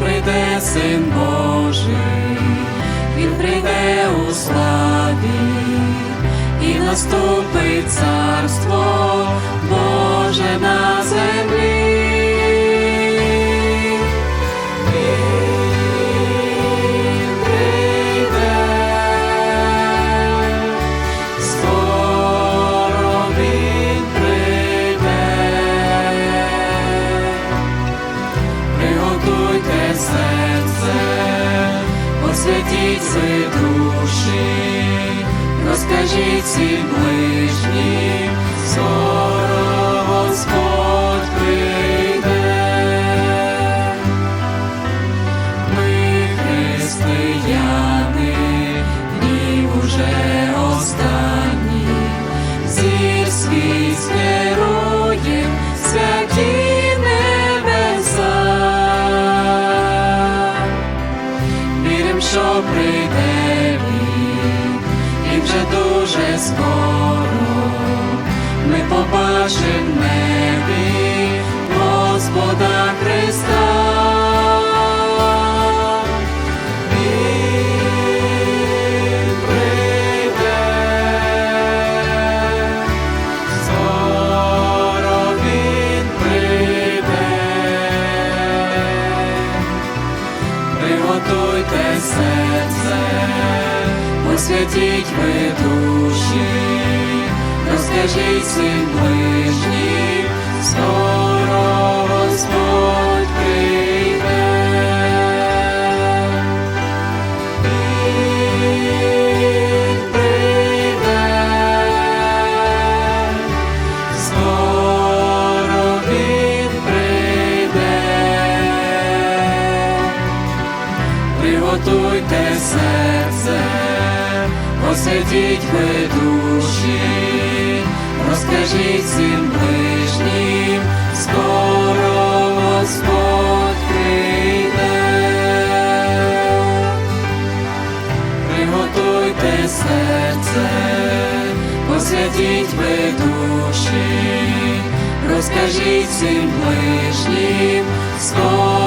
прийде син Божий, він прийде у славі і наступить царство Боже на посвятіть свої душі, розкажіть всім ближнім, скоро ми побачим в небі Господа Христа. Приготуйте серце, посвятіть ви душі, розкажіть всім ближнім, Приготуйте серце, посвятіть ви душі, розкажіть всім ближнім, скоро Господь прийде. Приготуйте серце, посвятіть ви душі, розкажіть всім ближнім, скоро